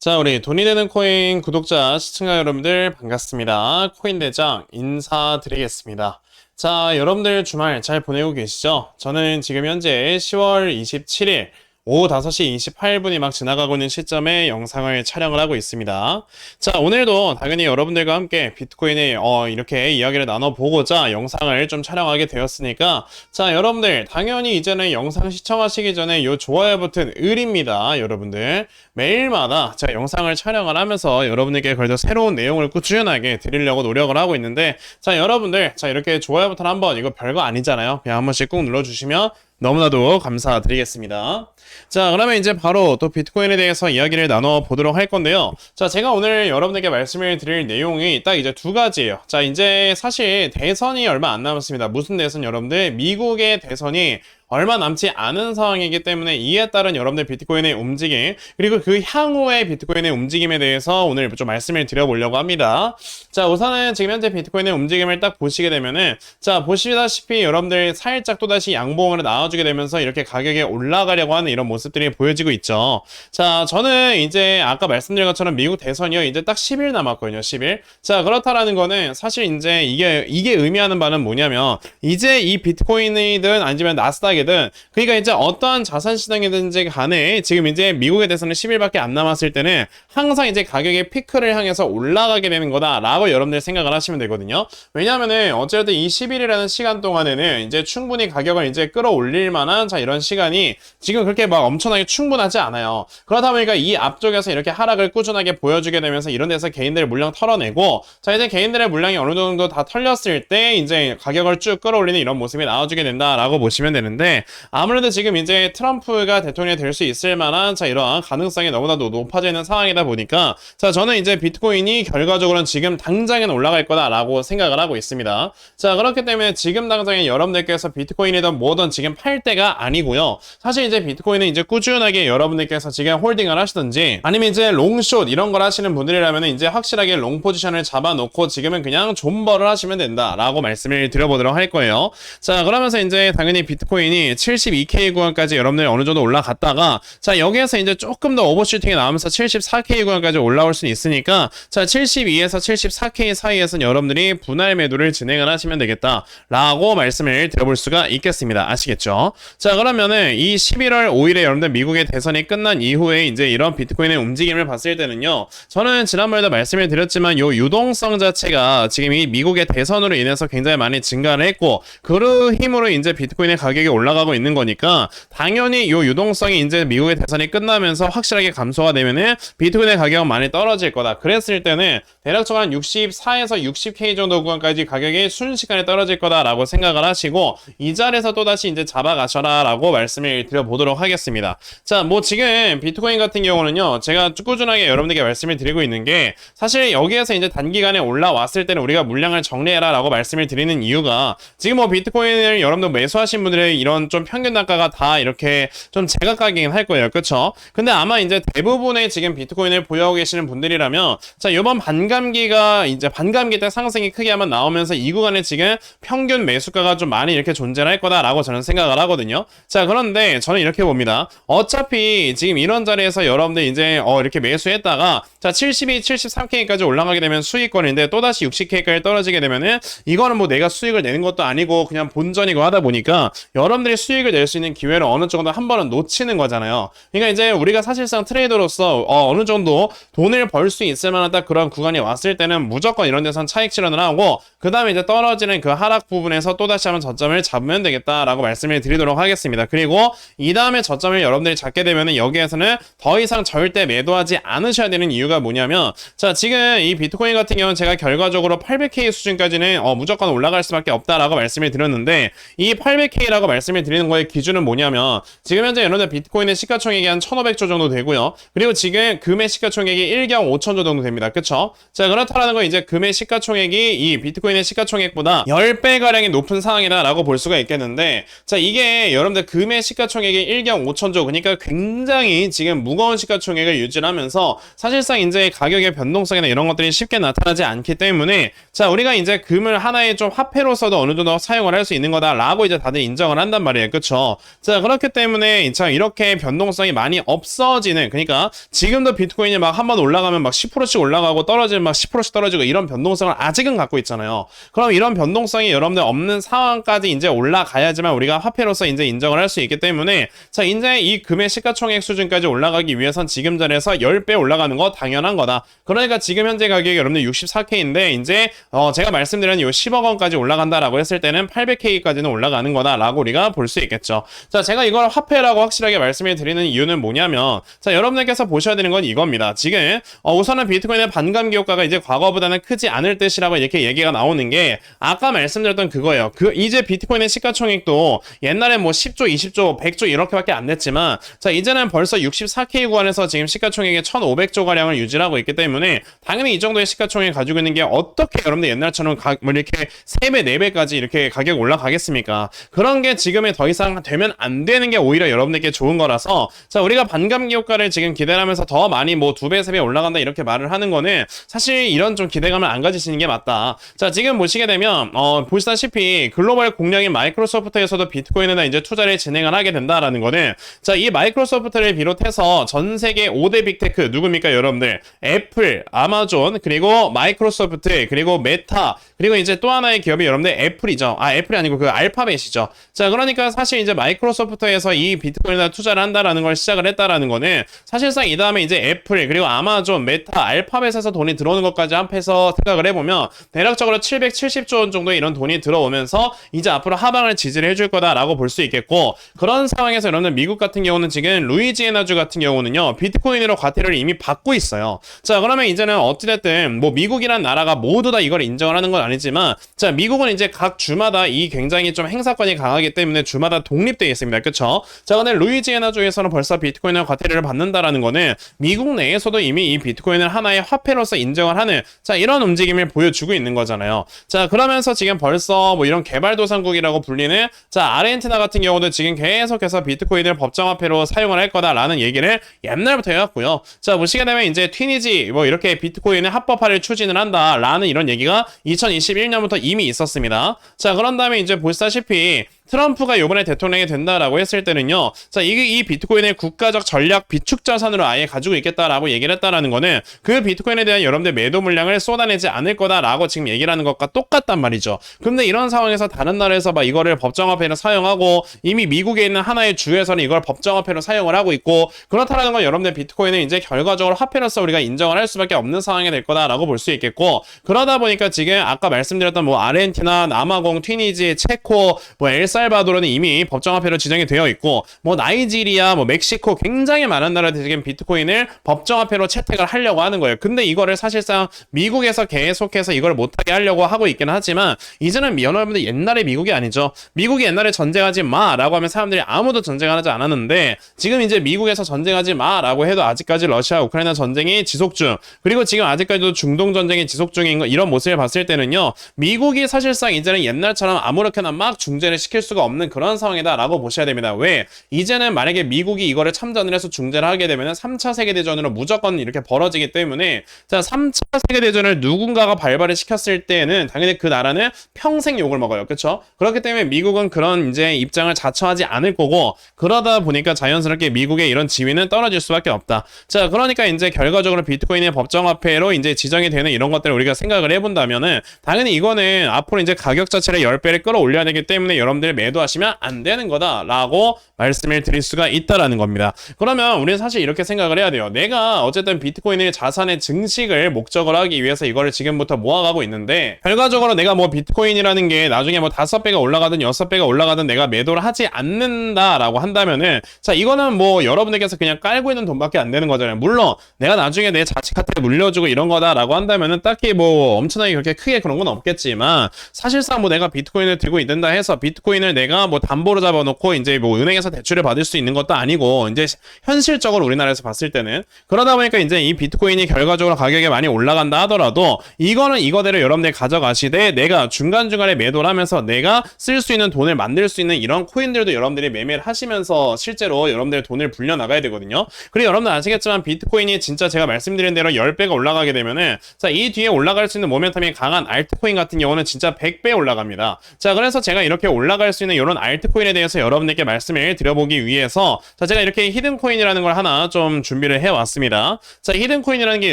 자, 우리 돈이 되는 코인 구독자, 시청자 여러분들 반갑습니다. 코인 대장 인사드리겠습니다. 자, 여러분들 주말 잘 보내고 계시죠? 저는 지금 현재 10월 27일 오후 5시 28분이 막 지나가고 있는 시점에 영상을 촬영을 하고 있습니다. 자, 오늘도 당연히 여러분들과 함께 비트코인에 어, 이렇게 이야기를 나눠보고자 영상을 좀 촬영하게 되었으니까 자, 여러분들 당연히 이제는 영상 시청하시기 전에 요 좋아요 버튼 을입니다. 여러분들 매일마다 제가 영상을 촬영을 하면서 여러분들께 그래도 새로운 내용을 꾸준하게 드리려고 노력을 하고 있는데 자, 여러분들 자, 이렇게 좋아요 버튼 한번 이거 별거 아니잖아요. 그냥 한 번씩 꾹 눌러주시면 너무나도 감사드리겠습니다. 자, 그러면 이제 바로 또 비트코인에 대해서 이야기를 나눠 보도록 할 건데요. 자, 제가 오늘 여러분에게 말씀을 드릴 내용이 딱 이제 두 가지예요. 자, 이제 사실 대선이 얼마 안 남았습니다. 무슨 대선 여러분들? 미국의 대선이 얼마 남지 않은 상황이기 때문에 이에 따른 여러분들 비트코인의 움직임 그리고 그 향후의 비트코인의 움직임에 대해서 오늘 좀 말씀을 드려보려고 합니다. 자 우선은 지금 현재 비트코인의 움직임을 딱 보시게 되면은 자 보시다시피 여러분들 살짝 또다시 양봉으로 나와주게 되면서 이렇게 가격이 올라가려고 하는 이런 모습들이 보여지고 있죠. 자 저는 이제 아까 말씀드린 것처럼 미국 대선이요 이제 딱 10일 남았거든요. 10일. 자 그렇다라는 거는 사실 이제 이게 이게 의미하는 바는 뭐냐면 이제 이 비트코인이든 아니면 나스닥 시장이든 그러니까 이제 어떠한 자산 시장이든지 간에 지금 이제 미국에 대해서는 10일밖에 안 남았을 때는 항상 이제 가격의 피크를 향해서 올라가게 되는 거다라고 여러분들 생각을 하시면 되거든요. 왜냐하면은 어쨌든 이 10일이라는 시간 동안에는 이제 충분히 가격을 이제 끌어올릴 만한 자 이런 시간이 지금 그렇게 막 엄청나게 충분하지 않아요. 그러다 보니까 이 앞쪽에서 이렇게 하락을 꾸준하게 보여주게 되면서 이런 데서 개인들의 물량 털어내고 자 이제 개인들의 물량이 어느 정도 다 털렸을 때 이제 가격을 쭉 끌어올리는 이런 모습이 나와주게 된다라고 보시면 되는데 아무래도 지금 이제 트럼프가 대통령이 될 수 있을 만한 자 이러한 가능성이 너무나도 높아져 있는 상황이다 보니까 자 저는 이제 비트코인이 결과적으로는 지금 당장엔 올라갈 거다라고 생각을 하고 있습니다. 자 그렇기 때문에 지금 당장에 여러분들께서 비트코인이든 뭐든 지금 팔 때가 아니고요. 사실 이제 비트코인은 이제 꾸준하게 여러분들께서 지금 홀딩을 하시든지 아니면 이제 롱숏 이런 걸 하시는 분들이라면 이제 확실하게 롱 포지션을 잡아놓고 지금은 그냥 존버를 하시면 된다라고 말씀을 드려보도록 할 거예요. 자 그러면서 이제 당연히 비트코인이 72K 구간까지 여러분들 어느 정도 올라갔다가 자 여기에서 이제 조금 더 오버슈팅이 나오면서 74K 구간까지 올라올 수는 있으니까 자 72에서 74K 사이에서는 여러분들이 분할 매도를 진행을 하시면 되겠다라고 말씀을 드려볼 수가 있겠습니다. 아시겠죠? 자 그러면은 이 11월 5일에 여러분들 미국의 대선이 끝난 이후에 이제 이런 비트코인의 움직임을 봤을 때는요. 저는 지난번에도 말씀을 드렸지만 요 유동성 자체가 지금 이 미국의 대선으로 인해서 굉장히 많이 증가를 했고 그 힘으로 이제 비트코인의 가격이 올라 올라가고 있는 거니까 당연히 요 유동성이 이제 미국의 대선이 끝나면서 확실하게 감소가 되면은 비트코인의 가격은 많이 떨어질 거다. 그랬을 때는 대략적으로 한 64에서 60K 정도 구간까지 가격이 순식간에 떨어질 거다라고 생각을 하시고 이 자리에서 또다시 이제 잡아가셔라라고 말씀을 드려보도록 하겠습니다. 자, 뭐 지금 비트코인 같은 경우는요. 제가 꾸준하게 여러분들께 말씀을 드리고 있는 게 사실 여기에서 이제 단기간에 올라왔을 때는 우리가 물량을 정리해라라고 말씀을 드리는 이유가 지금 뭐 비트코인을 여러분들 매수하신 분들의 이런 이런 좀 평균 단가가 다 이렇게 좀 제각각이긴 할 거예요. 그쵸? 근데 아마 이제 대부분의 지금 비트코인을 보유하고 계시는 분들이라면 자, 이번 반감기가 이제 반감기 때 상승이 크게 한번 나오면서 이 구간에 지금 평균 매수가가 좀 많이 이렇게 존재할 거다라고 저는 생각을 하거든요. 자, 그런데 저는 이렇게 봅니다. 어차피 지금 이런 자리에서 여러분들 이제 어 이렇게 매수했다가 자, 72, 73K까지 올라가게 되면 수익권인데 또다시 60K까지 떨어지게 되면은 이거는 뭐 내가 수익을 내는 것도 아니고 그냥 본전이고 하다 보니까 여러분들 사람들이 수익을 낼 수 있는 기회를 어느 정도 한 번은 놓치는 거잖아요. 그러니까 이제 우리가 사실상 트레이더로서 어, 느 정도 돈을 벌 수 있을 딱 그런 구간이 왔을 때는 무조건 이런 데선 차익 실현을 하고 그 다음에 이제 떨어지는 그 하락 부분에서 또다시 한번 저점을 잡으면 되겠다라고 말씀을 드리도록 하겠습니다. 그리고 이 다음에 저점을 여러분들이 잡게 되면은 여기에서는 더 이상 절대 매도하지 않으셔야 되는 이유가 뭐냐면 자 지금 이 비트코인 같은 경우는 제가 결과적으로 800K 수준까지는 어, 무조건 올라갈 수밖에 없다라고 말씀을 드렸는데 이 800K라고 말씀을 말씀을 드리는 거의 기준은 뭐냐면 지금 현재 여러분들 비트코인의 시가총액이 한 1,500조 정도 되고요. 그리고 지금 금의 시가총액이 1경 5천조 정도 됩니다. 그쵸? 자, 그렇다라는 건 이제 금의 시가총액이 이 비트코인의 시가총액보다 10배가량이 높은 상황이다라고 볼 수가 있겠는데 자, 이게 여러분들 금의 시가총액이 1경 5천조 그러니까 굉장히 지금 무거운 시가총액을 유지하면서 사실상 이제 가격의 변동성이나 이런 것들이 쉽게 나타나지 않기 때문에 자, 우리가 이제 금을 하나의 좀 화폐로서도 어느 정도 사용을 할 수 있는 거다라고 이제 다들 인정을 한다 한단 말이에요. 그쵸? 자, 그렇기 때문에 자, 이렇게 변동성이 많이 없어지는, 그러니까 지금도 비트코인이 막 한 번 올라가면 막 10%씩 올라가고 떨어지면 막 10%씩 떨어지고 이런 변동성을 아직은 갖고 있잖아요. 그럼 이런 변동성이 여러분들 없는 상황까지 이제 올라가야지만 우리가 화폐로서 이제 인정을 할 수 있기 때문에 자, 이제 이 금의 시가총액 수준까지 올라가기 위해선 지금 자리에서 10배 올라가는 거 당연한 거다. 그러니까 지금 현재 가격이 여러분들 64K인데 이제 어 제가 말씀드린 이 10억 원까지 올라간다라고 했을 때는 800K까지는 올라가는 거다라고 우리가 볼 수 있겠죠. 자, 제가 이걸 화폐라고 확실하게 말씀을 드리는 이유는 뭐냐면 자, 여러분들께서 보셔야 되는 건 이겁니다. 지금 어 우선은 비트코인의 반감기 효과가 이제 과거보다는 크지 않을 듯이라고 이렇게 얘기가 나오는 게 아까 말씀드렸던 그거예요. 그 이제 비트코인의 시가총액도 옛날에 뭐 10조, 20조, 100조 이렇게밖에 안 됐지만 자, 이제는 벌써 64K 구간에서 지금 시가총액의 1,500조 가량을 유지하고 있기 때문에 당연히 이 정도의 시가총액 가지고 있는 게 어떻게 여러분들 옛날처럼 가, 뭐 이렇게 3배, 4배까지 이렇게 가격 올라가겠습니까? 그런 게 지금 에더 이상 되면 안 되는 게 오히려 여러분들께 좋은 거라서 자, 우리가 반감기 효과를 지금 기대하면서 더 많이 뭐 2배, 3배 올라간다 이렇게 말을 하는 거는 사실 이런 좀 기대감을 안 가지시는 게 맞다. 자, 지금 보시게 되면 어, 보시다시피 글로벌 공략인 마이크로소프트에서도 비트코인에다 이제 투자를 진행을 하게 된다라는 거는 자, 이 마이크로소프트를 비롯해서 전 세계 5대 빅테크 누굽니까, 여러분들? 애플, 아마존, 그리고 마이크로소프트, 그리고 메타, 그리고 이제 또 하나의 기업이 여러분들 애플이죠. 아, 애플이 아니고 그 알파벳이죠. 자, 그 러니까 사실 이제 마이크로소프트에서 이 비트코인에다 투자를 한다라는 걸 시작을 했다라는 거는 사실상 이 다음에 이제 애플, 그리고 아마존, 메타, 알파벳에서 돈이 들어오는 것까지 합해서 생각을 해보면 대략적으로 770조 원 정도의 이런 돈이 들어오면서 이제 앞으로 하방을 지지를 해줄 거다라고 볼 수 있겠고 그런 상황에서 여러분들 미국 같은 경우는 지금 루이지애나주 같은 경우는요 비트코인으로 과태료를 이미 받고 있어요. 자 그러면 이제는 어찌됐든 뭐 미국이란 나라가 모두 다 이걸 인정을 하는 건 아니지만 자 미국은 이제 각 주마다 이 굉장히 좀 행사권이 강하기 때문에 주마다 독립되어 있습니다. 그쵸? 자 근데 루이지애나주에서는 벌써 비트코인을 과태료를 받는다라는 거는 미국 내에서도 이미 이 비트코인을 하나의 화폐로서 인정을 하는 자 이런 움직임을 보여주고 있는 거잖아요. 자 그러면서 지금 벌써 뭐 이런 개발도상국이라고 불리는 자 아르헨티나 같은 경우도 지금 계속해서 비트코인을 법정화폐로 사용을 할 거다라는 얘기를 옛날부터 해왔고요. 자 보시게 되면 이제 튀니지 뭐 이렇게 비트코인의 합법화를 추진을 한다라는 이런 얘기가 2021년부터 이미 있었습니다. 자 그런 다음에 이제 보시다시피 트럼프가 이번에 대통령이 된다라고 했을 때는요. 자, 이게 이 비트코인을 국가적 전략 비축 자산으로 아예 가지고 있겠다라고 얘기를 했다라는 거는 그 비트코인에 대한 여러분들 매도 물량을 쏟아내지 않을 거다라고 지금 얘기를 하는 것과 똑같단 말이죠. 근데 이런 상황에서 다른 나라에서 막 이거를 법정화폐로 사용하고 이미 미국에 있는 하나의 주에서는 이걸 법정화폐로 사용을 하고 있고 그렇다라는 건 여러분들 비트코인은 이제 결과적으로 화폐로서 우리가 인정을 할 수밖에 없는 상황이 될 거다라고 볼 수 있겠고 그러다 보니까 지금 아까 말씀드렸던 뭐 아르헨티나, 남아공, 튀니지, 체코, 뭐 엘사 엘살바도르는 이미 법정화폐로 지정이 되어 있고 뭐 나이지리아, 뭐 멕시코 굉장히 많은 나라들이 지금 비트코인을 법정화폐로 채택을 하려고 하는 거예요. 근데 이거를 사실상 미국에서 계속해서 이걸 못하게 하려고 하고 있긴 하지만 이제는 여러분들 옛날에 미국이 아니죠. 미국이 옛날에 전쟁하지 마라고 하면 사람들이 아무도 전쟁하지 않았는데 지금 이제 미국에서 전쟁하지 마라고 해도 아직까지 러시아 우크라이나 전쟁이 지속 중 그리고 지금 아직까지도 중동 전쟁이 지속 중인 거 이런 모습을 봤을 때는요 미국이 사실상 이제는 옛날처럼 아무렇게나 막 중재를 시킬 수가 없는 그런 상황이다라고 보셔야 됩니다. 왜? 이제는 만약에 미국이 이거를 참전을 해서 중재를 하게 되면 3차 세계대전으로 무조건 이렇게 벌어지기 때문에 자 3차 세계대전을 누군가가 발발을 시켰을 때는 당연히 그 나라는 평생 욕을 먹어요. 그렇죠? 그렇기 때문에 미국은 그런 이제 입장을 자처하지 않을 거고 그러다 보니까 자연스럽게 미국의 이런 지위는 떨어질 수밖에 없다. 자 그러니까 이제 결과적으로 비트코인의 법정화폐로 이제 지정이 되는 이런 것들을 우리가 생각을 해본다면은 당연히 이거는 앞으로 이제 가격 자체를 10배를 끌어올려야 되기 때문에 여러분들 매도하시면 안 되는 거다라고 말씀을 드릴 수가 있다라는 겁니다. 그러면 우리는 사실 이렇게 생각을 해야 돼요. 내가 어쨌든 비트코인의 자산의 증식을 목적으로 하기 위해서 이거를 지금부터 모아가고 있는데 결과적으로 내가 뭐 비트코인이라는 게 나중에 뭐 다섯 배가 올라가든 여섯 배가 올라가든 내가 매도를 하지 않는다라고 한다면은 자 이거는 뭐 여러분들께서 그냥 깔고 있는 돈밖에 안 되는 거잖아요. 물론 내가 나중에 내 자식 카드에 물려주고 이런 거다라고 한다면은 딱히 뭐 엄청나게 그렇게 크게 그런 건 없겠지만 사실상 뭐 내가 비트코인을 들고 있는다 해서 비트코인을 내가 뭐 담보로 잡아놓고 이제 뭐 은행에서 대출을 받을 수 있는 것도 아니고 이제 현실적으로 우리나라에서 봤을 때는 그러다 보니까 이제 이 비트코인이 결과적으로 가격이 많이 올라간다 하더라도 이거는 이거대로 여러분들 가져가시되 내가 중간중간에 매도를 하면서 내가 쓸 수 있는 돈을 만들 수 있는 이런 코인들도 여러분들이 매매를 하시면서 실제로 여러분들의 돈을 불려 나가야 되거든요. 그리고 여러분들 아시겠지만 비트코인이 진짜 제가 말씀드린 대로 10배가 올라가게 되면은 자, 이 뒤에 올라갈 수 있는 모멘텀이 강한 알트코인 같은 경우는 진짜 100배 올라갑니다. 자, 그래서 제가 이렇게 올라갈 올라갈 수 있는 이런 알트코인에 대해서 여러분들께 말씀을 드려보기 위해서 자 제가 이렇게 히든코인이라는 걸 하나 좀 준비를 해왔습니다. 자 히든코인이라는 게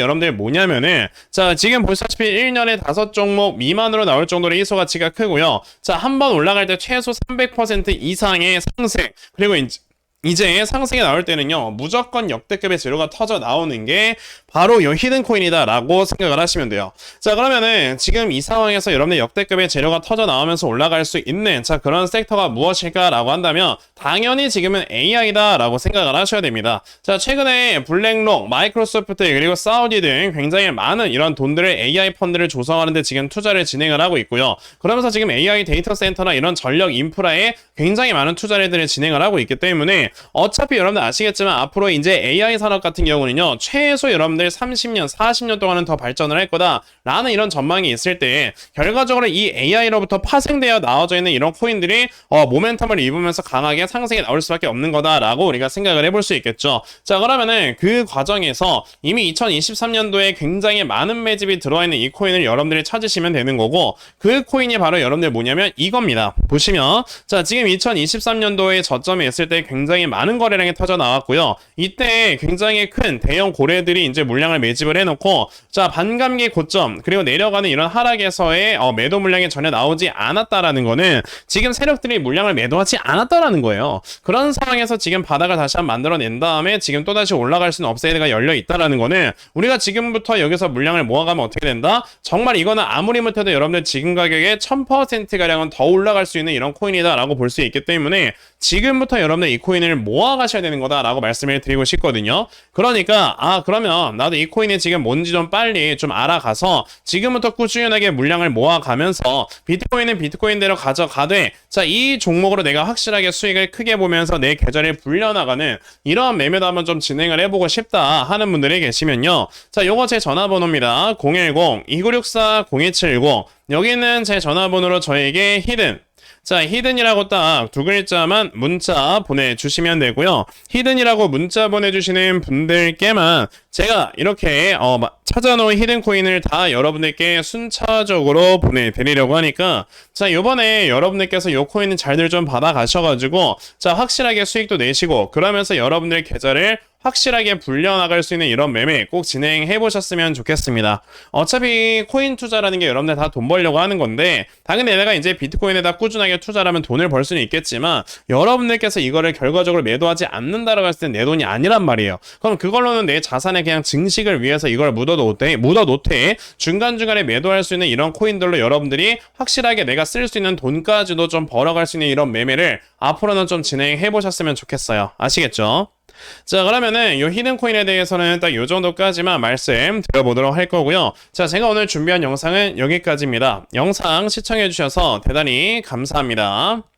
여러분들 뭐냐면은 자 지금 보시다시피 1년에 다섯 종목 미만으로 나올 정도로 이소 가치가 크고요. 자 한 번 올라갈 때 최소 300% 이상의 상승 그리고 이제 이제 상승이 나올 때는요 무조건 역대급의 재료가 터져 나오는 게 바로 이 히든 코인이다라고 생각을 하시면 돼요. 자 그러면은 지금 이 상황에서 여러분들 역대급의 재료가 터져 나오면서 올라갈 수 있는 자 그런 섹터가 무엇일까라고 한다면 당연히 지금은 AI다라고 생각을 하셔야 됩니다. 자 최근에 블랙록, 마이크로소프트 그리고 사우디 등 굉장히 많은 이런 돈들을 AI 펀드를 조성하는데 지금 투자를 진행을 하고 있고요. 그러면서 지금 AI 데이터 센터나 이런 전력 인프라에 굉장히 많은 투자들을 진행을 하고 있기 때문에 어차피 여러분들 아시겠지만 앞으로 이제 AI 산업 같은 경우는요 최소 여러분들 30년 40년 동안은 더 발전을 할 거다라는 이런 전망이 있을 때 결과적으로 이 AI로부터 파생되어 나와져 있는 이런 코인들이 어, 모멘텀을 입으면서 강하게 상승이 나올 수밖에 없는 거다라고 우리가 생각을 해볼 수 있겠죠. 자 그러면은 그 과정에서 이미 2023년도에 굉장히 많은 매집이 들어와 있는 이 코인을 여러분들이 찾으시면 되는 거고 그 코인이 바로 여러분들 뭐냐면 이겁니다. 보시면 자 지금 2023년도에 저점에 있을 때 굉장히 많은 거래량이 터져 나왔고요. 이때 굉장히 큰 대형 고래들이 이제 물량을 매집을 해놓고 자 반감기 고점 그리고 내려가는 이런 하락에서의 어, 매도 물량이 전혀 나오지 않았다라는 거는 지금 세력들이 물량을 매도하지 않았다라는 거예요. 그런 상황에서 지금 바닥을 다시 한번 만들어낸 다음에 지금 또 다시 올라갈 수 있는 업사이드가 열려 있다라는 거는 우리가 지금부터 여기서 물량을 모아가면 어떻게 된다? 정말 이거는 아무리 못해도 여러분들 지금 가격에 1000% 가량은 더 올라갈 수 있는 이런 코인이다라고 볼 수 있기 때문에 지금부터 여러분들 이 코인을 모아 가셔야 되는 거다라고 말씀을 드리고 싶거든요. 그러니까 아 그러면 나도 이 코인이 지금 뭔지 좀 빨리 좀 알아가서 지금부터 꾸준하게 물량을 모아가면서 비트코인은 비트코인대로 가져가되 자 이 종목으로 내가 확실하게 수익을 크게 보면서 내 계좌를 불려나가는 이러한 매매도 한번 좀 진행을 해보고 싶다 하는 분들이 계시면요. 자 요거 제 전화번호입니다. 010-2964-0270 여기는 제 전화번호로 저에게 히든 자, 히든이라고 딱 두 글자만 문자 보내주시면 되고요. 히든이라고 문자 보내주시는 분들께만 제가 이렇게 어, 마- 찾아놓은 히든 코인을 다 여러분들께 순차적으로 보내드리려고 하니까 자, 요번에 여러분들께서 요 코인은 잘들 좀 받아가셔가지고 자, 확실하게 수익도 내시고 그러면서 여러분들 계좌를 확실하게 불려나갈 수 있는 이런 매매 꼭 진행해 보셨으면 좋겠습니다. 어차피 코인 투자라는 게 여러분들 다 돈 벌려고 하는 건데 당연히 내가 이제 비트코인에다 꾸준하게 투자를 하면 돈을 벌 수는 있겠지만 여러분들께서 이거를 결과적으로 매도하지 않는다라고 했을 때 내 돈이 아니란 말이에요. 그럼 그걸로는 내 자산에 그냥 증식을 위해서 이걸 묻어놓되 묻어놓되 중간중간에 매도할 수 있는 이런 코인들로 여러분들이 확실하게 내가 쓸 수 있는 돈까지도 좀 벌어갈 수 있는 이런 매매를 앞으로는 좀 진행해 보셨으면 좋겠어요. 아시겠죠? 자 그러면은 요 히든 코인에 대해서는 딱 요 정도까지만 말씀 드려보도록 할 거고요. 자 제가 오늘 준비한 영상은 여기까지입니다. 영상 시청해 주셔서 대단히 감사합니다.